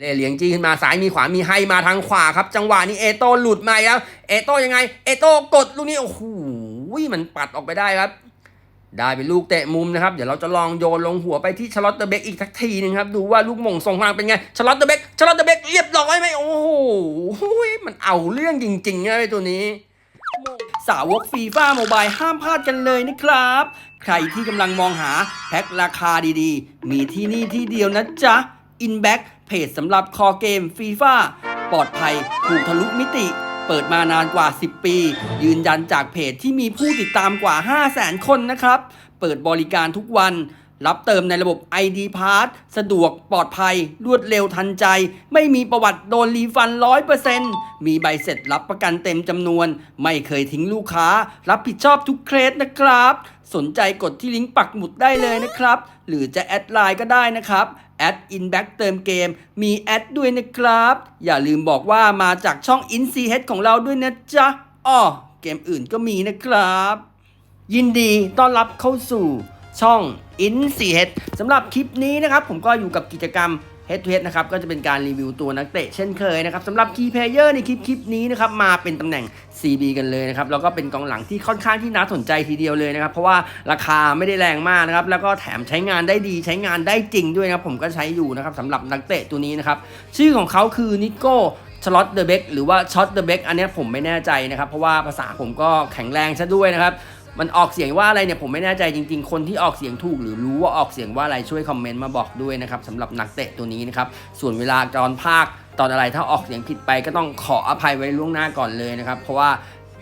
เล่เหลียงจี้ขึ้นมาซ้ายมีขวามีให้มาทางขวาครับ จังหวะนี้เอโต้หลุดมาแล้ว เอโต้ยังไง เอโต้กดลูกนี้โอ้โหมันปัดออกไปได้ครับ ได้เป็นลูกเตะมุมนะครับ เดี๋ยวเราจะลองโยนลงหัวไปที่ชาร์ลอตเตอร์เบกอีกสักทีหนึงครับ ดูว่าลูกม่งทรงพลังเป็นไงชาร์ลอตเตอร์เบกชาร์ลอตเตอร์เบกเรียบร้อยไหมโอ้โหมันเอาเรื่องจริงๆนะไอ้ตัวนี้สาวกฟีฟ่าโมบายห้ามพลาดกันเลยนะครับ ใครที่กำลังมองหาแพ็คราคาดีๆ มีที่นี่ที่เดียวนะจ๊ะ InBack เพจสำหรับคอเกมฟีฟ่าปลอดภัยถูกทะลุมิติ เปิดมานานกว่า 10 ปี ยืนยันจากเพจที่มีผู้ติดตามกว่า 500,000 คนนะครับ เปิดบริการทุกวัน รับเติมในระบบ ID Pass สะดวกปลอดภัย รวดเร็วทันใจ ไม่มีประวัติโดนรีฟัน 100%มีใบเสร็จรับประกันเต็มจำนวน ไม่เคยทิ้งลูกค้า รับผิดชอบทุกเคสนะครับ สนใจกดที่ลิงก์ปักหมุดได้เลยนะครับ หรือจะแอดไลน์ก็ได้นะครับแอด InBack เติมเกม มีแอดด้วยนะครับ อย่าลืมบอกว่ามาจากช่อง InCH ของเราด้วยนะจ๊ะอ้อเกมอื่นก็มีนะครับ ยินดีต้อนรับเข้าสู่ ช่อง In 4 Head สำหรับคลิปนี้นะครับผมก็อยู่กับกิจกรรม Head to Head นะครับก็จะเป็นการรีวิวตัวนักเตะเช่นเคยนะครับสำหรับ Key Player ในคลิปคลิปนี้นะครับมาเป็นตำแหน่ง CB กันเลยนะครับแล้วก็เป็นกองหลังที่ค่อนข้างที่น่าสนใจทีเดียวเลยนะครับเพราะว่าราคาไม่ได้แรงมากนะครับแล้วก็แถมใช้งานได้ดีใช้งานได้จริงด้วยนะครับผมก็ใช้อยู่นะครับสำหรับนักเตะตัวนี้นะครับชื่อของเขาคือนิโก้ชลอตเดอะเบกหรือว่าช็อตเดอะเบกอันนี้ผมไม่แน่ใจนะครับเพราะว่าภาษาผมก็แข็งแรงซะด้วยนะครับ มันออกเสียงว่าอะไรเนี่ยผมไม่แน่ใจจริง ๆ คนที่ออกเสียงถูกหรือรู้ว่าออกเสียงว่าอะไรช่วยคอมเมนต์มาบอกด้วยนะครับสำหรับนักเตะตัวนี้นะครับส่วนเวลาตอนภาคตอนอะไรถ้าออกเสียงผิดไปก็ต้องขออภัยไว้ล่วงหน้าก่อนเลยนะครับ เพราะว่า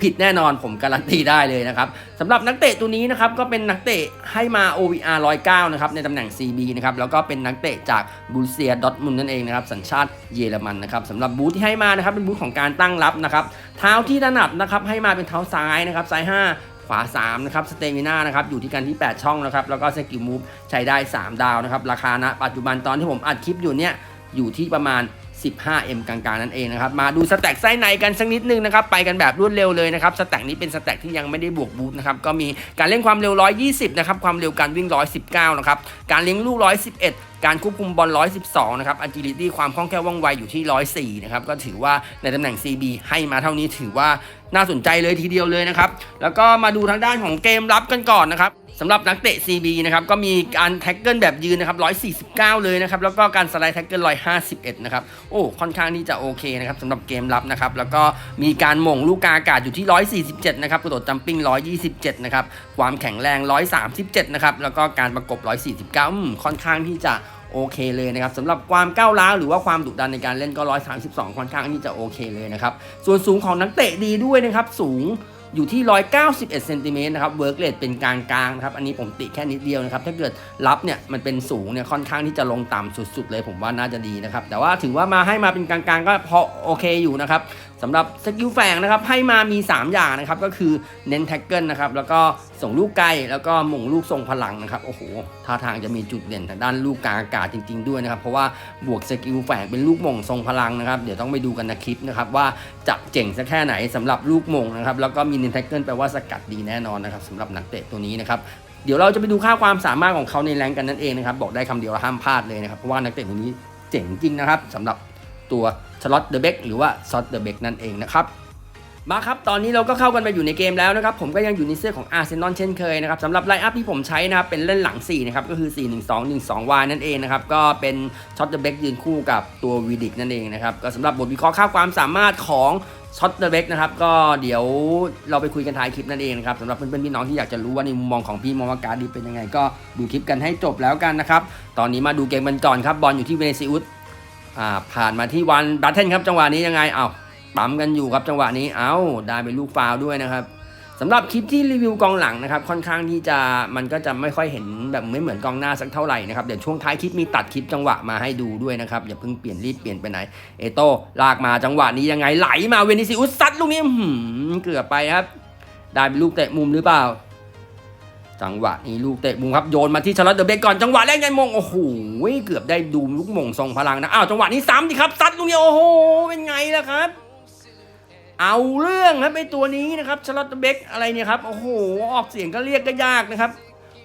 ผิดแน่นอนผมการันตีได้เลยนะครับสำหรับนักเตะตัวนี้นะครับก็เป็นนักเตะให้มา OVR 109นะครับในตำแหน่ง CB นะครับแล้วก็เป็นนักเตะจากบูเซียดอทมุนนั่นเองนะครับสัญชาติเยอรมันนะครับสำหรับบูธที่ให้มานะครับเป็นบูธของการตั้งรับนะครับเท้าที่ถนัดนะครับให้มาเป็นเท้าซ้ายนะครับซ้าย 5 ขวา 3 นะครับสเตมิน่านะครับอยู่ที่กันที่ 8 ช่องนะครับ แล้วก็สกิลมูฟใช้ได้ 3 ดาวนะครับ ราคาณปัจจุบันตอนที่ผมอัดคลิปอยู่เนี่ยอยู่ที่ประมาณ 15M กลางๆนั่นเองนะครับ มาดูสแต็กไส้ในกันสักนิดนึงนะครับ ไปกันแบบรวดเร็วเลยนะครับ สแต็กนี้เป็นสแต็กที่ยังไม่ได้บวกบูทนะครับ ก็มีการเล่นความเร็ว 120 นะครับ ความเร็วการวิ่ง 119 นะครับ การเลี้ยงลูก 111การควบคุมบอล 112 นะครับ agility ความคล่องแคล่วว่องไวอยู่ที่ 104 นะครับ ก็ถือว่าในตำแหน่ง CB ให้มาเท่านี้ถือว่าน่าสนใจเลยทีเดียวเลยนะครับ แล้วก็มาดูทางด้านของเกมรับกันก่อนนะครับ สำหรับนักเตะ CB นะครับก็มีการแท็กเกิลแบบยืนนะครับ149 เลยนะครับแล้วก็การสไลด์แท็กเกิล151 นะครับโอ้ค่อนข้างที่จะโอเคนะครับสำหรับเกมรับนะครับแล้วก็มีการหม่งลูกกาอากาศอยู่ที่ 147 นะครับกระโดดจัมปิ้ง 127 นะครับความแข็งแรง 137 นะครับแล้วก็การประกบ 149อืมค่อนข้างที่จะโอเคเลยนะครับสำหรับความก้าวร้าวหรือว่าความดุดันในการเล่นก็ 132 ค่อนข้างที่จะโอเคเลยนะครับส่วนสูงของนักเตะดีด้วยนะครับสูง อยู่ที่ 191เซนติเมตรนะครับเวิร์กเลทเป็นกลางๆนะครับ อันนี้ผมติแค่นิดเดียวนะครับ ถ้าเกิดรับเนี่ยมันเป็นสูงเนี่ยค่อนข้างที่จะลงต่ำสุดๆเลยผมว่าน่าจะดีนะครับ แต่ว่าถือว่ามาให้มาเป็นกลางๆก็พอโอเคอยู่นะครับสำหรับสกิลแฝงนะครับให้มามี 3 อย่างนะครับก็คือเน้นแท็กเกิลนะครับแล้วก็ส่งลูกไกลแล้วก็หม่งลูกทรงพลังนะครับโอ้โหท่าทางจะมีจุดเด่นทางด้านลูกกลางอากาศจริง ๆด้วยนะครับเพราะว่าบวกสกิลแฝงเป็นลูกหม่งทรงพลังนะครับเดี๋ยวต้องไปดูกันในคลิปนะครับว่าจะเจ๋งสักแค่ไหนสำหรับลูกหม่งนะครับแล้วก็มีเน้นแท็กเกิลแปลว่าสกัดดีแน่นอนนะครับสำหรับนักเตะตัวนี้นะครับเดี๋ยวเราจะไปดูค่าความสามารถของเขาในแรงกันนั่นเองนะครับบอกได้คำเดียวห้ามพลาดเลยนะครับเพราะว่านักเตะตัวนี้เจ๋งจริงนะครับสำหรับ ตัวชลอตเดอะเบกหรือว่าซอตเดอะเบกนั่นเองนะครับมาครับ ตอนนี้เราก็เข้ากันไปอยู่ในเกมแล้วนะครับ ผมก็ยังอยู่ในเสื้อของอาร์เซนอลเช่นเคยนะครับสำหรับไลน์อัพที่ผมใช้นะครับ เป็นเล่นหลัง 4 นะครับ ก็คือ 4 1 2 1 2 y นั่นเองนะครับ ก็เป็นช็อตเดอะเบกยืนคู่กับตัววีดิกนั่นเองนะครับ ก็สำหรับบทวิเคราะห์ค่าความสามารถของช็อตเดอะเบกนะครับ ก็เดี๋ยวเราไปคุยกันท้ายคลิปนั่นเองนะครับสำหรับเพื่อนๆพี่น้องที่อยากจะรู้ว่าในมุมมองของพี่มองว่าการดดีเป็นยังไง ก็ดูคลิปกันให้จบแล้วกันนะครับตอนนี้มาดูเกมกันก่อนครับบอลอยู่ที่เวเนซิอุส อ่าผ่านมาที่วันบัตเทนครับจังหวะนี้ยังไงเอ้าปั๊มกันอยู่ครับจังหวะนี้เอ้าได้เป็นลูกฟาวด้วยนะครับสำหรับคลิปที่รีวิวกองหลังนะครับค่อนข้างที่จะมันก็จะไม่ค่อยเห็นแบบไม่เหมือนกองหน้าสักเท่าไหร่นะครับเดี๋ยวช่วงท้ายคลิปมีตัดคลิปจังหวะมาให้ดูด้วยนะครับอย่าเพิ่งเปลี่ยนรีบเปลี่ยนไปไหนเอโต้ลากมาจังหวะนี้ยังไงไหลมาเวนิซิอุสซัดลูกนี้เกือบไปครับ ได้เป็นลูกเตะมุมหรือเปล่า จังหวะนี้ลูกเตะมุมครับโยนมาที่ชาร์ลอตเดอะเบกก่อนจังหวะแรกยันมงโอ้โหเกือบได้ดูลูกมงทรงพลังนะอ้าวจังหวะนี้ซ้ำดิครับซัดลูกนี้โอ้โหเป็นไงล่ะครับ เอาเรื่องครับไอตัวนี้นะครับชาร์ลอตเบกอะไรเนี่ยครับโอ้โหออกเสียงก็เรียกก็ยากนะครับ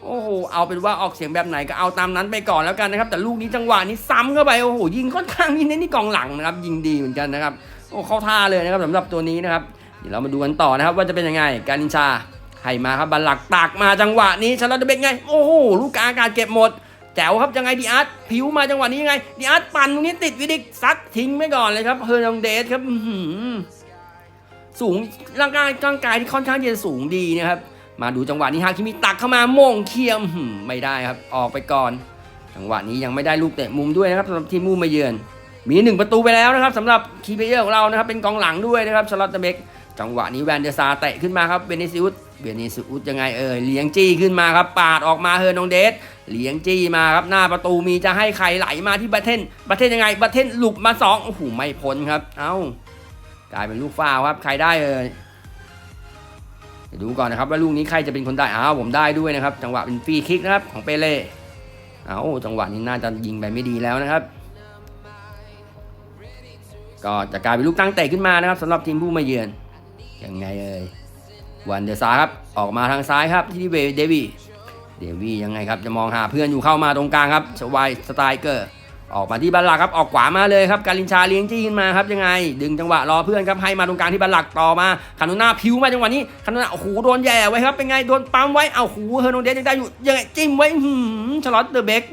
โอ้โห เอาเป็นว่าออกเสียงแบบไหนก็เอาตามนั้นไปก่อนแล้วกันนะครับ แต่ลูกนี้จังหวะนี้ซ้ำเข้าไปโอ้โหยิงค่อนข้างนี่เน้นที่กองหลังนะครับ ยิงดีเหมือนกันนะครับโอ้เข้าท่าเลยนะครับสำหรับตัวนี้นะครับเดี๋ยวเรามาดูกันต่อนะครับ ว่าจะเป็นยังไงการินชา ให้มาครับบัลหลักตากมาจังหวะนี้ชาร์ลอตเดเบกไง โอ้โหลูกกลางอากาศเก็บหมดแจ๋วครับยังไงดีอาร์ตผิวมาจังหวะนี้ยังไงดีอาร์ตปั่นตรงนี้ติดวิดิกซัดทิ้งไปก่อนเลยครับเฮอร์นองเดสครับสูงร่างกายร่างกายที่ค่อนข้างจะสูงดีนะครับ มาดูจังหวะนี้ฮาคิมิตักเข้ามาโมงเคียมไม่ได้ครับออกไปก่อน จังหวะนี้ยังไม่ได้ลูกเตะมุมด้วยนะครับสำหรับทีมมุมาเยือน มีหนึ่งประตูไปแล้วนะครับสำหรับคีเพเยอร์ของเรานะครับเป็นกองหลังด้วยนะครับชาร์ลอตเดเบก จังหวะนี้แวนเดซาเตะขึ้นมาครับเบเนซิอุสเบเนซิอุสยังไงเอ่ยเลี้ยงจี้ขึ้นมาครับ ปาดออกมาเฮอร์นองเดสเลี้ยงจี้มาครับหน้าประตูมีจะให้ใครไหลมาที่บัตเทนบัตเทนยังไงบัตเทนหลุบมาสองโอ้โหไม่พ้นครับ เอ้ากลายเป็นลูกฟาวครับ ใครได้เอ่ยดูก่อนนะครับว่าลูกนี้ใครจะเป็นคนได้อ้าวผมได้ด้วยนะครับ จังหวะเป็นฟรีคิกนะครับของเปเล่เอาจังหวะนี้น่าจะยิงไปไม่ดีแล้วนะครับ ก็จะกลายเป็นลูกตั้งเตะขึ้นมานะครับสำหรับทีมผู้มาเยือน ยังไงเอ่ยวันเดอร์ซาครับ ออกมาทางซ้ายครับที่เวเดวี่เดวี่ยังไงครับ จะมองหาเพื่อนอยู่เข้ามาตรงกลางครับสวายสไตเกอร์ออกมาที่บัลลักครับออกขวามาเลยครับการินชาเลี้ยงจี้ขึ้นมาครับยังไง ดึงจังหวะรอเพื่อนครับให้มาตรงกลางที่บัลลักต่อมาคานุน่าพิวมาจังหวะนี้คานุน่าโอ้โหโดนแย่ไว้ครับเป็นไงโดนปั๊มไว้เอาหูเฮอร์นเดสยังได้อยู่ยังไงจิ้มไว้หืมชลอตเดอะเบก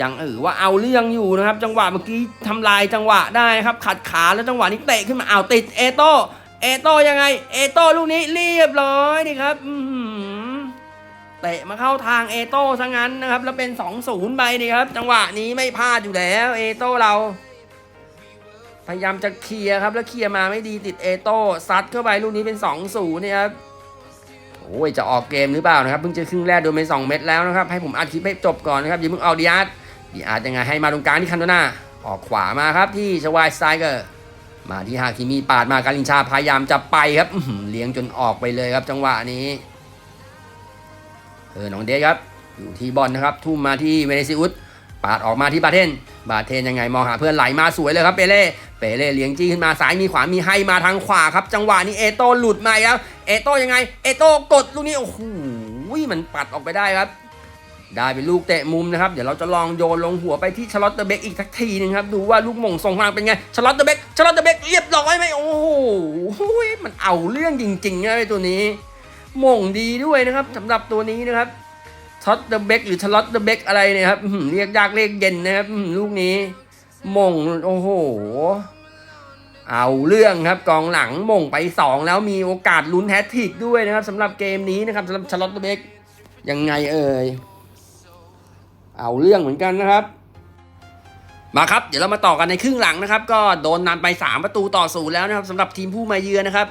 ยังเออว่าเอาเรื่องอยู่นะครับ จังหวะเมื่อกี้ทำลายจังหวะได้ครับขัดขาแล้วจังหวะนี้เตะขึ้นมาเอาติดเอโต้ เอโต้ยังไง เอโต้ลูกนี้เรียบร้อยนี่ครับเตะมาเข้าทางเอโต้ซะงั้นนะครับ แล้วเป็น 2-0 ไปนี่ครับ จังหวะนี้ไม่พลาดอยู่แล้วเอโต้เรา พยายามจะเคลียร์ครับ แล้วเคลียร์มาไม่ดีติดเอโต้ซัดเข้าไปลูกนี้เป็น 2-0เนี่ครับโอ้ยจะออกเกมหรือเปล่านะครับเพิ่งจะครึ่งแรกโดนไป2เม็ดแล้วนะครับ ให้ผมอัดคลิปให้จบก่อนนะครับอย่าเพิ่งเอาดิอาร์ตดิอาร์ตยังไงให้มาตรงกลางที่คันโตนาออกขวามาครับที่ชวายสไตเกอร์ มาที่ฮาคิมิปาดมาการินชาพยายามจะไปครับเลี้ยงจนออกไปเลยครับ จังหวะนี้เออน้องเดชครับ อยู่ที่บอลนะครับ ทุ่มมาที่เวเนซิอุสปาดออกมาที่บาเทน บาเทนยังไงมองหาเพื่อนไหลมาสวยเลยครับเปเล่เปเล่เลี้ยงจี้ขึ้นมาซ้ายมีขวามีให้มาทางขวาครับ จังหวะนี้เอโต้หลุดมาแล้วเอโต้ยังไง เอโต้กดลูกนี้โอ้โหมันปัดออกไปได้ครับ ได้เป็นลูกเตะมุมนะครับ เดี๋ยวเราจะลองโยนลงหัวไปที่ชาร์ลอตเตอร์เบกอีกสักทีหนึงครับ ดูว่าลูกมงส่งพลังเป็นไงชาร์ลอตเตอร์เบกชาร์ลอตเตอร์เบกเรียบร้อยไหมโอ้โหมันเอาเรื่องจริงๆนะไอ้ตัวนี้มงดีด้วยนะครับสำหรับตัวนี้นะครับช็อตเดอะเบกหรือชลอตเดอะเบกอะไรเนี่ยครับเรียกยากเรียกเย็นนะครับลูกนี้มงโอ้โหเอาเรื่องครับกองหลังมงไป 2 แล้วมีโอกาสลุ้นแฮตทริกด้วยนะครับสำหรับเกมนี้นะครับสำหรับชลอตเดอะเบกยังไงเอ่ย เอาเรื่องเหมือนกันนะครับ มาครับ เดี๋ยวเรามาต่อกันในครึ่งหลังนะครับ ก็โดนนำไป 3 ประตูต่อศูนย์แล้วนะครับสำหรับทีมผู้มาเยือนนะครับ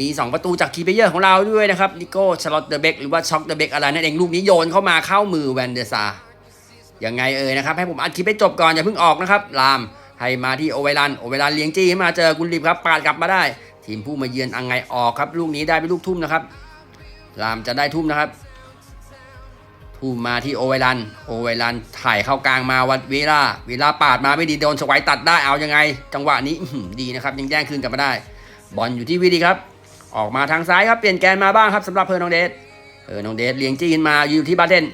มี 2 ประตูจากคีเพลเยอร์ของเราด้วยนะครับนิโก้ชาร์ลอตเดอะเบกหรือว่าช็อกเดอะเบกอะไรนั่นเองลูกนี้โยนเข้ามาเข้ามือแวนเดซายังไงเอ่ยนะครับ ให้ผมอัดคลิปให้จบก่อนอย่าเพิ่งออกนะครับลามให้มาที่โอเวรันโอเวรันเลี้ยงจี้ให้มาเจอกุลลิบครับปาดกลับมาได้ ทีมผู้มาเยือนอังไงออกครับ ลูกนี้ได้เป็นลูกทุ่มนะครับลามจะได้ทุ่มนะครับ ทุ่มาที่โอเวรัน โอเวรันถ่ายเข้ากลางมาวัดเวลาเวลาปาดมาไม่ดีโดนสไวตัดได้เอายังไง จังหวะนี้ดีนะครับยังแย่งคืนกลับมาได้ บอลอยู่ที่วิดีครับ ออกมาทางซ้ายครับเปลี่ยนแกนมาบ้างครับสำหรับเฮอร์นองเดสเฮอร์นองเดสเลี้ยงจีนมาอยู่ที่บาเทน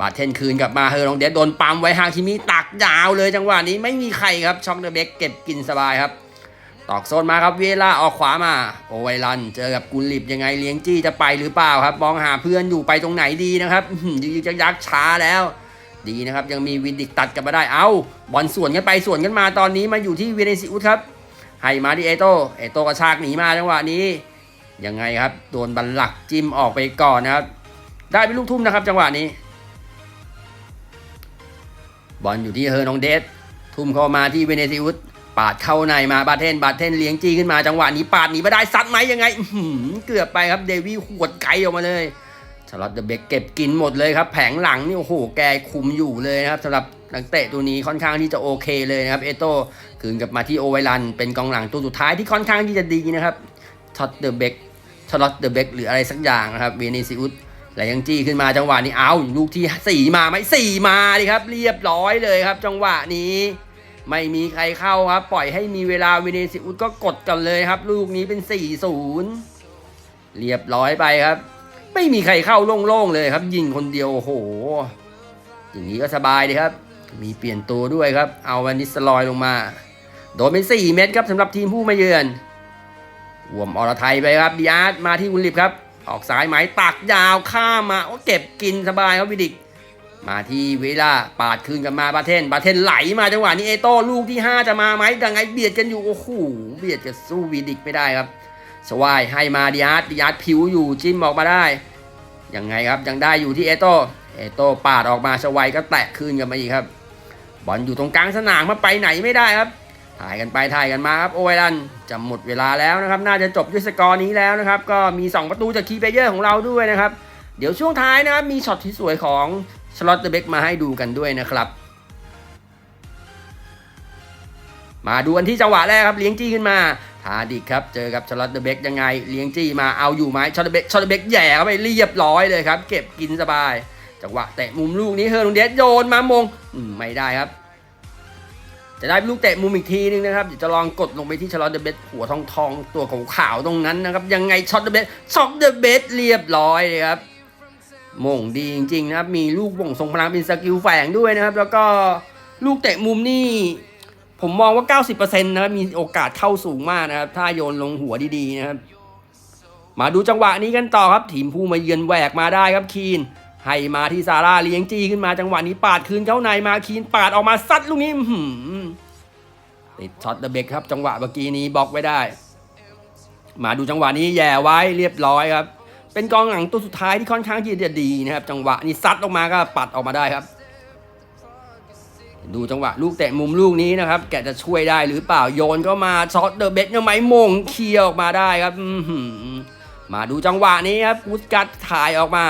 บาเทนคืนกลับมาเฮอร์นองเดสโดนปั๊มไว้ห่างทีมีตักยาวเลยจังหวะนี้ไม่มีใครครับช็อกเดอะเบกเก็บกินสบายครับ ตอกโซนมาครับเวลาออกขวามา โอไวรันเจอกับกุลลิบยังไงเลี้ยงจี้จะไปหรือเปล่าครับ มองหาเพื่อนอยู่ไปตรงไหนดีนะครับอื้อหือยึกยักช้าแล้ว ดีนะครับ ยังมีวินดิกตัดกลับมาได้เอาบอลส่วนกันไปส่วนกันมาตอนนี้มาอยู่ที่เวเนซิอุสครับให้มาที่เอโตเอโตกระชากหนีมาจังหวะนี้ยังไงครับโดนบัลลักจิ้มออกไปก่อนนะครับ ได้เป็นลูกทุ่มนะครับ จังหวะนี้ บอลอยู่ที่เฮอร์นองเดสทุ่มเข้ามาที่เวเนซิอุส ปาดเข้าในมาบาเทนบาเทนเลี้ยงจี้ขึ้นมาจังหวะนี้ปาดหนีไม่ได้ซัดไหมยังไงเกือบไปครับเดวี่หวดไกลออกมาเลยชาร์ลอตเดอะเบกเก็บกินหมดเลยครับ แผงหลังนี่โอ้โหแกคุมอยู่เลยนะครับสำหรับนักเตะตัวนี้ค่อนข้างที่จะโอเคเลยนะครับ เอโต้คืนกลับมาที่โอไวรัน เป็นกองหลังตัวสุดท้ายที่ค่อนข้างที่จะดีนะครับช็อตเดอะเบกชอตเดอะเบกหรืออะไรสักอย่างนะครับเวเนซิอุสแล้วยังจี้ขึ้นมาจังหวะนี้เอาลูกที่สี่มาไหมสี่มาดิครับ เรียบร้อยเลยครับ จังหวะนี้ ไม่มีใครเข้าครับ ปล่อยให้มีเวลาเวเนซิอุสก็กดกันเลยครับ ลูกนี้เป็น 4-0 เรียบร้อยไปครับ ไม่มีใครเข้าโล่งๆเลยครับ ยิงคนเดียวโอ้โห อย่างนี้ก็สบายดีครับ มีเปลี่ยนตัวด้วยครับ เอาวันนิสลอยลงมา โดนเป็น 4 เม็ดครับสำหรับทีมผู้มาเยือนวมอรไทยไปครับดิอาร์ตมาที่วุลิปครับ ออกสายไหมตักยาวข้ามมาโอ้เก็บกินสบายครับวิดิก มาที่เวลาปาดคืนกันมาบาเทนบาเทนไหลมาจังหวะนี้เอโต้ลูกที่ 5 จะมาไหมยังไงเบียดกันอยู่ โอ้โหเบียดจะสู้วีดิกไม่ได้ครับ สวายให้มาดิอาร์ดิอาร์ผิวอยู่จิ้มออกมาได้ยังไงครับยังได้อยู่ที่เอโต้เอโต้ปาดออกมาสวายก็แตะคืนกันมาอีกครับ บอลอยู่ตรงกลางสนามมาไปไหนไม่ได้ครับ ถ่ายกันไปถ่ายกันมาครับโอเวรันจะหมดเวลาแล้วนะครับ น่าจะจบด้วยสกอร์นี้แล้วนะครับ ก็มี 2 ประตูจากคีเพลเยอร์ของเราด้วยนะครับ เดี๋ยวช่วงท้ายนะครับมีช็อตที่สวยของชลอตเตเบกมาให้ดูกันด้วยนะครับ มาดูกันที่จังหวะแรกครับเลี้ยงจี้ขึ้นมาทาดิกครับเจอกับชลอตเตเบกยังไง เลี้ยงจี้มาเอาอยู่ไหมชลอตเตเบกชลอตเตเบกแย่เข้าไปเรียบร้อยเลยครับ เก็บกินสบาย จังหวะเตะมุมลูกนี้เฮอร์ลงเดสโยนมามงมไม่ได้ครับ จะได้ลูกเตะมุมอีกทีนึงนะครับเดี๋ยวจะลองกดลงไปที่ชลอตเดอะเบสหัวทองทองตัวขาวๆตรงนั้นนะครับยังไงช็อตเดอะเบสช็อตเดอะเบสเรียบร้อยเลยครับ มงดีจริงๆนะครับ มีลูกบ่งทรงพลังเป็นสกิลแฝงด้วยนะครับ แล้วก็ลูกเตะมุมนี่ ผมมองว่า 90%นะครับมีโอกาสเข้าสูงมากนะครับ ถ้าโยนลงหัวดีๆนะครับ มาดูจังหวะนี้กันต่อครับ ทีมผู้มาเยือนแหวกมาได้ครับคีนให้มาที่ซาร่าเลี้ยงจี้ขึ้นมาจังหวะนี้ปาดคืนเข้าในมาคีนปาดออกมาซัดลูกนี้ติดช็อตเดอะเบกครับ จังหวะเมื่อกี้นี้บล็อกไว้ได้ มาดูจังหวะนี้แย่ไว้เรียบร้อยครับ เป็นกองหลังตัวสุดท้ายที่ค่อนข้างที่จะดีนะครับ จังหวะนี้ซัดออกมาก็ปัดออกมาได้ครับ ดูจังหวะลูกเตะมุมลูกนี้นะครับ แกจะช่วยได้หรือเปล่าโยนก็มาช็อตเดอะเบกยังไม่มงเคลียร์ออกมาได้ครับมาดูจังหวะนี้ครับพุสกัดถ่ายออกมา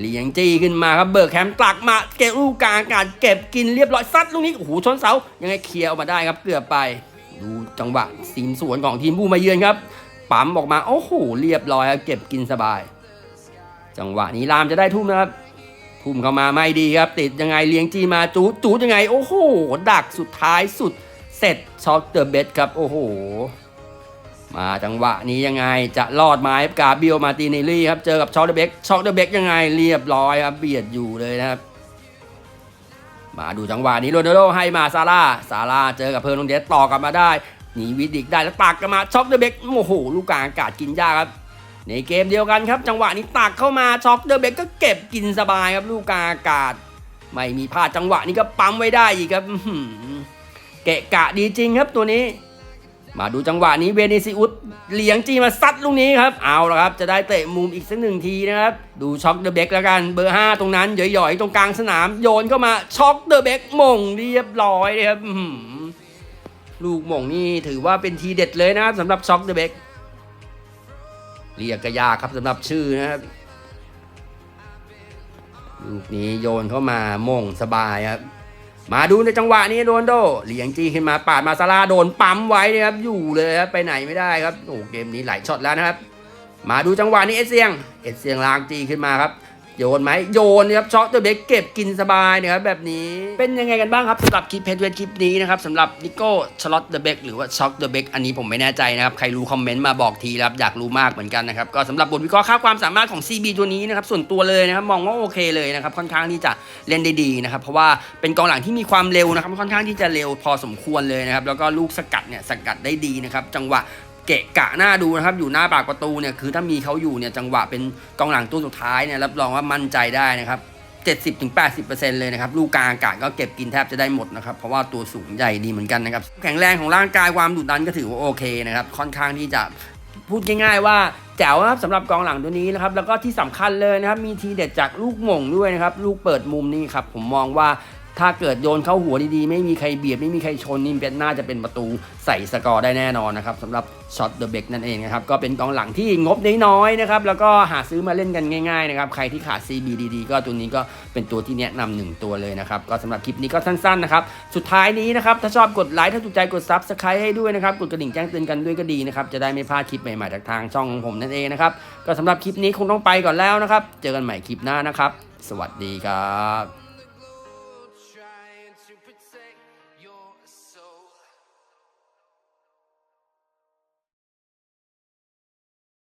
เลียงจี้ขึ้นมาครับเบิร์กแคมตักมาเก็บลูกกลางอากาศเก็บกินเรียบร้อยซัดลูกนี้โอ้โหชนเสายังไงเคลียร์ออกมาได้ครับเกือบไปดูจังหวะสีมสวนของทีมผู้มาเยือนครับ ปั๊มออกมา โอ้โห เรียบร้อยครับ เก็บกินสบาย จังหวะนี้รามจะได้ทุ่มนะครับ ทุ่มเข้ามาไม่ดีครับ ติดยังไงเลี้ยงจีมาจูจูยังไง โอ้โห ดักสุดท้ายสุดเสร็จช็อตเดอะเบสครับ โอ้โห มาจังหวะนี้ยังไงจะรอดไหมกาเบียลมาติเนลลี่ครับ เจอกับช็อตเดอะเบกช็อตเดอะเบกยังไงเรียบร้อยครับ เบียดอยู่เลยนะครับ มาดูจังหวะนี้โรนัลโดให้มาซาร่าซาร่าเจอกับเพอร์นงเดสต่อกลับมาได้หนีวิดิกได้แล้วตักกลับมาช็อตเดอะเบกโอ้โห ลูกกลางอากาศกินยากครับ ในเกมเดียวกันครับ จังหวะนี้ตักเข้ามาช็อกเดอร์เบกก็เก็บกินสบายครับลูกกาอากาศ ไม่มีพลาดจังหวะนี้ก็ปั๊มไว้ได้อีกครับเกะกะดีจริงครับตัวนี้ มาดูจังหวะนี้เวเนซิอุสเลี้ยงจีมาซัดลูกนี้ครับ เอาละครับ จะได้เตะมุมอีกสักหนึ่งทีนะครับ ดูช็อกเดอะเบกแล้วกันเบอร์ 5 ตรงนั้นหย่อยๆ ตรงกลางสนามโยนเข้ามาช็อกเดอะเบกมงเรียบร้อยเลยครับลูกมงนี่ถือว่าเป็นทีเด็ดเลยนะครับสำหรับช็อกเดอะเบก เรียกกระยาครับสำหรับชื่อนะครับลูกนี้โยนเข้ามาโมงสบายครับ มาดูในจังหวะนี้โรนโดเลี้ยงจี้ขึ้นมาปาดมาซาลาโดนปั๊มไว้นะครับ อยู่เลยครับไปไหนไม่ได้ครับโอ้เกมนี้หลายช็อตแล้วนะครับ มาดูจังหวะนี้เอเซียง เอเซียงลางจีขึ้นมาครับ โยนไหมโยนนะครับช็อตเดอะเบกเก็บกินสบายนะครับแบบนี้เป็นยังไงกันบ้างครับสำหรับคลิปเพจเวทคลิปนี้นะครับสำหรับนิโก้ชลอตเดอะเบกหรือว่าช็อตเดอะเบกอันนี้ผมไม่แน่ใจนะครับใครรู้คอมเมนต์มาบอกทีนะครับอยากรู้มากเหมือนกันนะครับก็สำหรับบทวิเคราะห์ค่าความสามารถของ CB ตัวนี้นะครับส่วนตัวเลยนะครับมองว่าโอเคเลยนะครับค่อนข้างที่จะเล่นได้ดีนะครับเพราะว่าเป็นกองหลังที่มีความเร็วนะครับค่อนข้างที่จะเร็วพอสมควรเลยนะครับแล้วก็ลูกสกัดเนี่ยสกัดได้ดีนะครับจังหวะ เกะกะหน้าดูนะครับ อยู่หน้าปากประตูเนี่ยคือถ้ามีเขาอยู่เนี่ยจังหวะเป็นกองหลังตัวสุดท้ายเนี่ยรับรองว่ามั่นใจได้นะครับ70-80%เลยนะครับลูกกลางอากาศก็เก็บกินแทบจะได้หมดนะครับเพราะว่าตัวสูงใหญ่ดีเหมือนกันนะครับแข็งแรงของร่างกายความดุดันก็ถือว่าโอเคนะครับค่อนข้างที่จะพูดง่ายๆว่าแจ๋วครับสำหรับกองหลังตัวนี้นะครับแล้วก็ที่สำคัญเลยนะครับมีทีเด็ดจากลูกหม่งด้วยนะครับลูกเปิดมุมนี่ครับผมมองว่า ถ้าเกิดโยนเข้าหัวดีๆ ไม่มีใครเบียดไม่มีใครชนนี่เป็นน่าจะเป็นประตูใส่สกอร์ได้แน่นอนนะครับสำหรับช็อตเดอะเบกนั่นเองนะครับก็เป็นกองหลังที่งบน้อยๆนะครับแล้วก็หาซื้อมาเล่นกันง่ายๆนะครับใครที่ขาด CB ดีๆก็ตัวนี้ก็เป็นตัวที่แนะนำหนึ่งตัวเลยนะครับก็สำหรับคลิปนี้ก็สั้นๆนะครับสุดท้ายนี้นะครับถ้าชอบกดไลค์ถ้าถูกใจกด Subscribe ให้ด้วยนะครับกดกระดิ่งแจ้งเตือนกันด้วยก็ดีนะครับจะได้ไม่พลาดคลิปใหม่ๆจากทางช่องของผมนั่นเองนะครับก็สำหรับคลิปนี้คงต้องไปก่อนแล้วนะครับเจอกันใหม่คลิปหน้านะครับ สวัสดีครับ